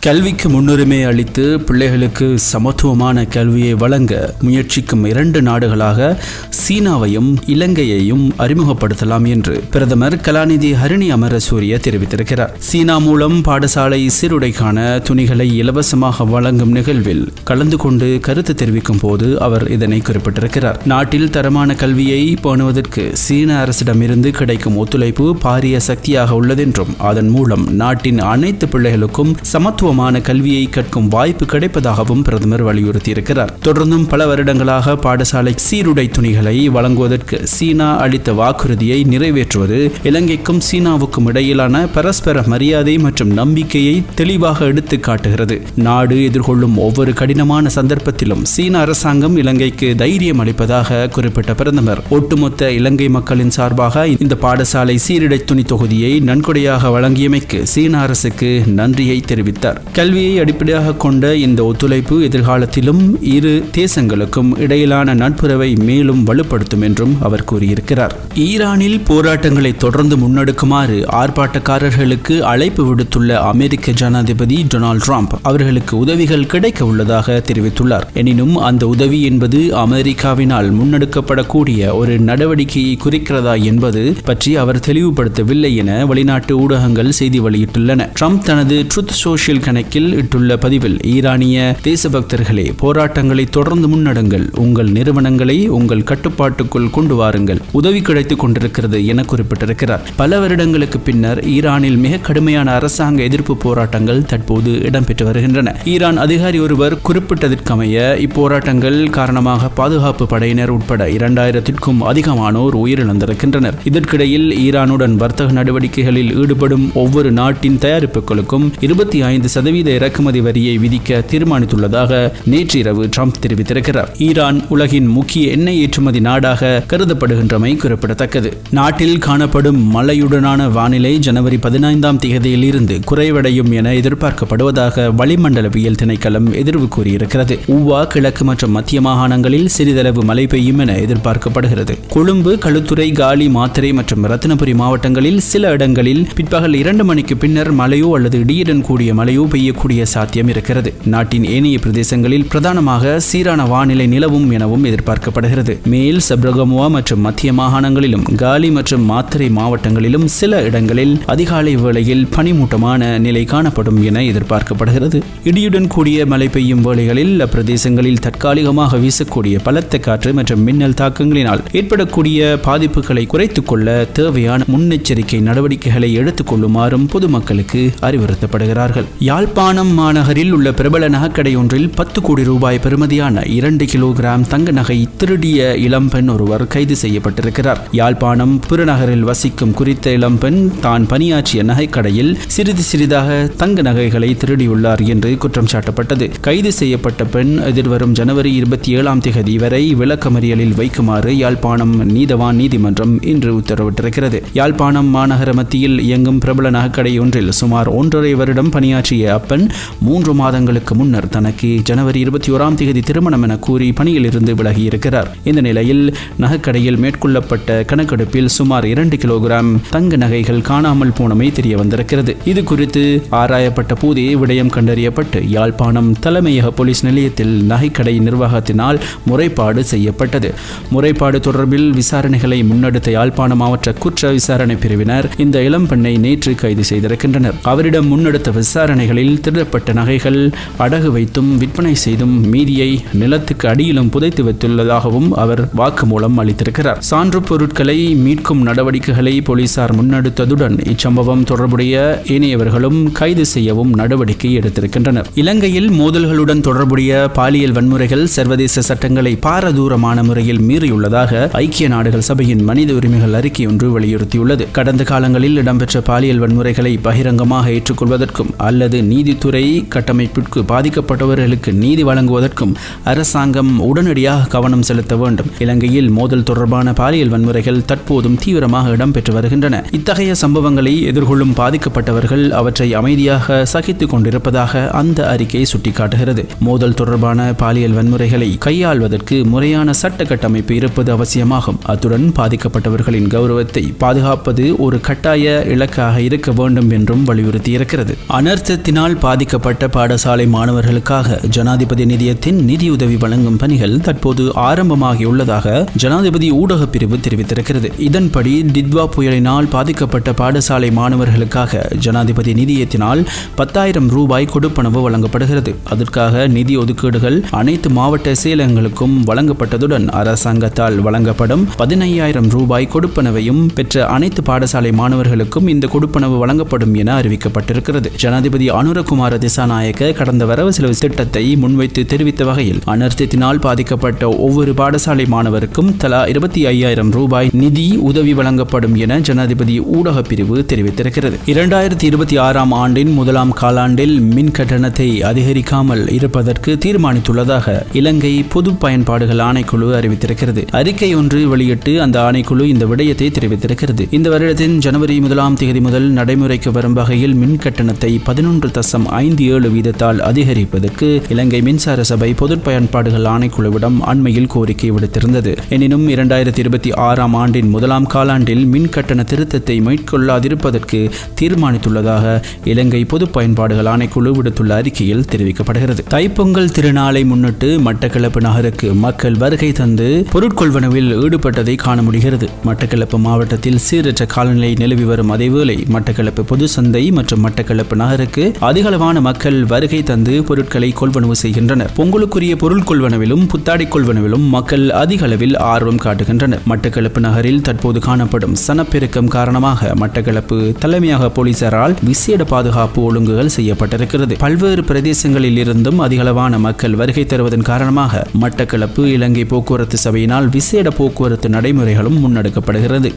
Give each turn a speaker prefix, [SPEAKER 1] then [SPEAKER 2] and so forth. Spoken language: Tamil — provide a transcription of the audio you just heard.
[SPEAKER 1] கல்விக்கு முன்னுரிமை அளித்து பிள்ளைகளுக்கு சமத்துவமான கல்வியை வழங்க முயற்சிக்கும் இரண்டு நாடுகளாக சீனாவையும் இலங்கையையும் அறிமுகப்படுத்தலாம் என்று பிரதமர் கலாநிதி ஹரிணி அமரசூரிய தெரிவித்திருக்கிறார். சீனா மூலம் பாடசாலை சீருடைக்கான துணிகளை இலவசமாக வழங்கும் நிகழ்வில் கலந்து கொண்டு கருத்து தெரிவிக்கும் போது அவர் இதனை குறிப்பிட்டிருக்கிறார். நாட்டில் தரமான கல்வியை பேணுவதற்கு சீன அரசிடமிருந்து கிடைக்கும் ஒத்துழைப்பு பாரிய சக்தியாக உள்ளதென்றும் அதன் மூலம் நாட்டின் அனைத்து பிள்ளைகளுக்கும் சமத்துவ தனித்துவமான கல்வியை கற்கும் வாய்ப்பு கிடைப்பதாகவும் பிரதமர் வலியுறுத்தியிருக்கிறார். தொடர்ந்தும் பல வருடங்களாக பாடசாலை சீருடை துணிகளை வழங்குவதற்கு சீனா அளித்த வாக்குறுதியை நிறைவேற்றுவது இலங்கைக்கும் சீனாவுக்கும் இடையிலான பரஸ்பர மரியாதை மற்றும் நம்பிக்கையை தெளிவாக எடுத்து காட்டுகிறது. நாடு எதிர்கொள்ளும் ஒவ்வொரு கடினமான சந்தர்ப்பத்திலும் சீன அரசாங்கம் இலங்கைக்கு தைரியம் அளிப்பதாக குறிப்பிட்ட பிரதமர். ஒட்டுமொத்த இலங்கை மக்களின் சார்பாக இந்த பாடசாலை சீருடை துணி தொகுதியை நன்கொடையாக வழங்கியமைக்கு சீன அரசுக்கு நன்றியை தெரிவித்தார். கல்வியை அடிப்படையாக கொண்ட இந்த ஒத்துழைப்பு எதிர்காலத்திலும் இரு தேசங்களுக்கும் இடையிலான நட்புறவை மேலும் வலுப்படுத்தும் என்றும் அவர் கூறியிருக்கிறார். ஈரானில் போராட்டங்களை தொடர்ந்து முன்னெடுக்குமாறு ஆர்ப்பாட்டக்காரர்களுக்கு அழைப்பு விடுத்துள்ள அமெரிக்க ஜனாதிபதி டொனால்டு ட்ரம்ப் அவர்களுக்கு உதவிகள் கிடைக்க உள்ளதாக தெரிவித்துள்ளார். எனினும் அந்த உதவி என்பது அமெரிக்காவினால் முன்னெடுக்கப்படக்கூடிய ஒரு நடவடிக்கையை குறிக்கிறதா என்பது பற்றி அவர் தெளிவுபடுத்தவில்லை என வெளிநாட்டு ஊடகங்கள் செய்தி வெளியிட்டுள்ளன. ட்ரம்ப் தனது ட்ருத் சோஷியல் கணக்கில் இட்டுள்ள பதிவில் ஈரானிய தேசபக்தர்களே போராட்டங்களை தொடர்ந்து முன்னெடுங்கள். உங்கள் நிறுவனங்களை உங்கள் கட்டுப்பாட்டுக்குள் கொண்டு வாருங்கள். உதவி கிடைத்துக் கொண்டிருக்கிறது என குறிப்பிட்டிருக்கிறார். பல வருடங்களுக்கு பின்னர் ஈரானில் மிக கடுமையான அரசாங்க எதிர்ப்பு போராட்டங்கள் தற்போது இடம்பெற்று வருகின்றன. ஈரான் அதிகாரி ஒருவர் குறிப்பிட்டதற்கமைய இப்போராட்டங்கள் காரணமாக பாதுகாப்பு படையினர் உட்பட இரண்டாயிரத்திற்கும் அதிகமானோர் உயிரிழந்திருக்கின்றனர். இதற்கிடையில் ஈரானுடன் வர்த்தக நடவடிக்கைகளில் ஈடுபடும் ஒவ்வொரு நாட்டின் தயாரிப்புகளுக்கும் இருபத்தி ஐந்து சதவீத இறக்குமதி வரியை விதிக்க தீர்மானித்துள்ளதாக நேற்றிரவு ட்ரம்ப் தெரிவித்திருக்கிறார். ஈரான் உலகின் முக்கிய எண்ணெய் ஏற்றுமதி நாடாக கருதப்படுகின்றமை குறிப்பிடத்தக்கது. நாட்டில் காணப்படும் மழையுடனான வானிலை ஜனவரி பதினைந்தாம் தேதியில் இருந்து குறைவடையும் என எதிர்பார்க்கப்படுவதாக வளிமண்டலவியல் திணைக்களம் எதிர்வு கூறியிருக்கிறது. ஊவா கிழக்கு மற்றும் மத்திய மாகாணங்களில் சிறிதளவு மழை பெய்யும் என எதிர்பார்க்கப்படுகிறது. கொழும்பு களுத்துறை காலி மாத்திரை மற்றும் ரத்தினபுரி மாவட்டங்களில் சில இடங்களில் பிற்பகல் இரண்டு மணிக்கு பின்னர் மழையோ அல்லது இடியுடன் கூடிய மழையோ பெய்யக்கூடிய சாத்தியம் இருக்கிறது. நாட்டின் ஏனைய பிரதேசங்களில் பிரதானமாக சீரான வானிலை நிலவும் எனவும் எதிர்பார்க்கப்படுகிறது. மேல் சப்ரகமுவா மற்றும் மத்திய மாகாணங்களிலும் காலி மற்றும் மாத்தறை மாவட்டங்களிலும் சில இடங்களில் அதிகாலை வேளையில் பனிமூட்டமான நிலை காணப்படும் என எதிர்பார்க்கப்படுகிறது. இடியுடன் கூடிய மழை பெய்யும் வேளைகளில் அப்பிரதேசங்களில் தற்காலிகமாக வீசக்கூடிய பலத்த காற்று மற்றும் மின்னல் தாக்கங்களினால் ஏற்படக்கூடிய பாதிப்புகளை குறைத்துக் கொள்ள தேவையான முன்னெச்சரிக்கை நடவடிக்கைகளை எடுத்துக் கொள்ளுமாறும் பொதுமக்களுக்கு அறிவுறுத்தப்படுகிறார்கள். யாழ்ப்பாணம் மாநகரில் உள்ள பிரபல நகைக்கடை ஒன்றில் பத்து கோடி ரூபாய் பெறுமதியான இரண்டு கிலோகிராம் தங்க நகை திருடிய இளம்பெண் ஒருவர் கைது செய்யப்பட்டிருக்கிறார். யாழ்ப்பாணம் புறநகரில் வசிக்கும் குறித்த இளம்பெண் தான் பணியாற்றிய நகைக்கடையில் சிறிது சிறிதாக தங்க நகைகளை திருடியுள்ளார் என்று குற்றம் சாட்டப்பட்டது. கைது செய்யப்பட்ட பெண் எதிர்வரும் ஜனவரி இருபத்தி ஏழாம் தேதி வரை விளக்கமறியலில் வைக்குமாறு யாழ்ப்பாணம் நீதவான் நீதிமன்றம் இன்று உத்தரவிட்டிருக்கிறது. யாழ்ப்பாணம் மாநகர மத்தியில் இயங்கும் பிரபல நகைக்கடை ஒன்றில் சுமார் ஒன்றரை வருடம் பணியாற்றிய அப்பன் மூன்று மாதங்களுக்கு முன்னர் தனக்கு ஜனவரி இருபத்தி ஓராம் தேதி திருமணம் என கூறி பணியிலிருந்து விலகியிருக்கிறார். இந்த நிலையில் நகைக்கடையில் மேற்கொள்ளப்பட்ட கணக்கெடுப்பில் சுமார் இரண்டு கிலோகிராம் தங்க நகைகள் காணாமல் போனமை தெரிய வந்திருக்கிறது இது குறித்து ஆராயப்பட்ட போதே விடயம் கண்டறியப்பட்டு யாழ்ப்பாணம் தலைமையக போலீஸ் நிலையத்தில் நகைக்கடை நிர்வாகத்தினால் முறைப்பாடு செய்யப்பட்டது. முறைப்பாடு தொடர்பில் விசாரணைகளை முன்னெடுத்த யாழ்ப்பாணம் மாவட்ட குற்ற விசாரணை பிரிவினர் இந்த இளம்பெண்ணை நேற்று கைது செய்திருக்கின்றனர். அவரிடம் முன்னெடுத்த விசாரணை கடைகளில் திருடப்பட்ட நகைகள் அடகு வைத்தும் விற்பனை செய்தும் மீதியை நிலத்துக்கு அடியிலும் புதைத்து வைத்துள்ளதாகவும் அவர் வாக்குமூலம் அளித்திருக்கிறார். சான்று பொருட்களை மீட்கும் நடவடிக்கைகளை போலீசார் முன்னெடுத்ததுடன் இச்சம்பவம் தொடர்புடைய ஏனையவர்களும் கைது செய்யவும் நடவடிக்கை எடுத்திருக்கின்றனர். இலங்கையில் மோதல்களுடன் தொடர்புடைய பாலியல் வன்முறைகள் சர்வதேச சட்டங்களை பாரதூரமான முறையில் மீறியுள்ளதாக ஐக்கிய நாடுகள் சபையின் மனித உரிமைகள் அறிக்கை ஒன்று வலியுறுத்தியுள்ளது. கடந்த காலங்களில் இடம்பெற்ற பாலியல் வன்முறைகளை பகிரங்கமாக ஏற்றுக்கொள்வதற்கும் அல்லது நீதித்துறை கட்டமைப்பிற்கு பாதிக்கப்பட்டவர்களுக்கு நீதி வழங்குவதற்கும் அரசாங்கம் உடனடியாக கவனம் செலுத்த வேண்டும். இலங்கையில் மோதல் தொடர்பான பாலியல் வன்முறைகள் தற்போதும் தீவிரமாக இடம்பெற்று வருகின்றன. இத்தகைய சம்பவங்களை எதிர்கொள்ளும் பாதிக்கப்பட்டவர்கள் அவற்றை அமைதியாக சகித்துக் கொண்டிருப்பதாக அந்த அறிக்கை சுட்டிக்காட்டுகிறது. மோதல் தொடர்பான பாலியல் வன்முறைகளை கையாள்வதற்கு முறையான சட்ட கட்டமைப்பு இருப்பது அவசியமாகும். அத்துடன் பாதிக்கப்பட்டவர்களின் கௌரவத்தை பாதுகாப்பது ஒரு கட்டாய இலக்காக இருக்க வேண்டும் என்றும் வலியுறுத்தியிருக்கிறது. அனர்த்தத்தை வெள்ளத்தினால் பாதிக்கப்பட்ட பாடசாலை மாணவர்களுக்காக ஜனாதிபதி நிதியத்தின் நிதியுதவி வழங்கும் பணிகள் தற்போது ஆரம்பமாகியுள்ளதாக ஜனாதிபதி ஊடகப் பிரிவு தெரிவித்திருக்கிறது. இதன்படி டித்வா புயலினால் பாதிக்கப்பட்ட பாடசாலை மாணவர்களுக்காக ஜனாதிபதி நிதியத்தினால் பத்தாயிரம் ரூபாய் கொடுப்பனவு வழங்கப்படுகிறது. அதற்காக நிதி ஒதுக்கீடுகள் அனைத்து மாவட்ட செயலகங்களுக்கும் வழங்கப்பட்டதுடன் அரசாங்கத்தால் வழங்கப்படும் பதினையாயிரம் ரூபாய் கொடுப்பனவையும் பெற்ற அனைத்து பாடசாலை மாணவர்களுக்கும் இந்த கொடுப்பனவு வழங்கப்படும் என அறிவிக்கப்பட்டிருக்கிறது. ஜனாதிபதி அனுரகுமார திசாநாயக்க கடந்த வரவு செலவு திட்டத்தை முன்வைத்து தெரிவித்த வகையில் அனர்த்தத்தினால் பாதிக்கப்பட்ட ஒவ்வொரு பாடசாலை மாணவருக்கும் தலா இருபத்தி ஐயாயிரம் ரூபாய் நிதி உதவி வழங்கப்படும் என ஜனாதிபதி ஊடகப் பிரிவு தெரிவித்திருக்கிறது. இரண்டாயிரத்தி இருபத்தி ஆறாம் ஆண்டின் முதலாம் காலாண்டில் மின் கட்டணத்தை அதிகரிக்காமல் இருப்பதற்கு தீர்மானித்துள்ளதாக இலங்கை பொது பயன்பாடுகள் ஆணைக்குழு அறிவித்திருக்கிறது. அறிக்கை ஒன்று வெளியிட்டு அந்த ஆணைக்குழு இந்த விடயத்தை தெரிவித்திருக்கிறது. இந்த வருடத்தின் ஜனவரி முதலாம் தேதி முதல் நடைமுறைக்கு வரும் வகையில் மின் கட்டணத்தை பதினொன்று தசம் ஐந்து ஏழு வீதத்தால் அதிகரிப்பதற்கு இலங்கை மின்சார சபை பொது பயன்பாடுகள் ஆணைக்குழுவிடம் அண்மையில் கோரிக்கை விடுத்திருந்தது. எனினும் இரண்டாயிரத்தி இருபத்தி ஆறாம் ஆண்டின் முதலாம் காலாண்டில் மின் கட்டண திருத்தத்தை மேற்கொள்ளாதிருப்பதற்கு தீர்மானித்துள்ளதாக இலங்கை பொது பயன்பாடுகள் ஆணைக்குழு விடுத்துள்ள அறிக்கையில் தெரிவிக்கப்படுகிறது. தைப்பொங்கல் திருநாளை முன்னிட்டு மட்டக்களப்பு நகருக்கு மக்கள் வருகை தந்து பொருட்கொள்வனவில் ஈடுபட்டதை காண முடிகிறது. மட்டக்களப்பு மாவட்டத்தில் சீரற்ற காலநிலை நிலவி வரும் அதேவேளை மட்டக்களப்பு பொது சந்தை மற்றும் மட்டக்களப்பு நகருக்கு அதிகளவான மக்கள் வருகை தந்து பொருட்களை கொள்வனவு செய்கின்றனர். பொங்கலுக்குரிய பொருள் கொள்வனவிலும் புத்தாடை கொள்வனவிலும் மக்கள் அதிக அளவில் ஆர்வம் காட்டுகின்றனர். மட்டக்களப்பு நகரில் தற்போது காணப்படும் சனப்பெருக்கம் காரணமாக மட்டக்களப்பு தலைமையாக போலீசாரால் விசேட பாதுகாப்பு ஒழுங்குகள் செய்யப்பட்டிருக்கிறது. பல்வேறு பிரதேசங்களில் இருந்தும் அதிகளவான மக்கள் வருகை தருவதன் காரணமாக மட்டக்களப்பு இலங்கை போக்குவரத்து சபையினால் விசேட போக்குவரத்து நடைமுறைகளும் முன்னெடுக்கப்படுகிறது.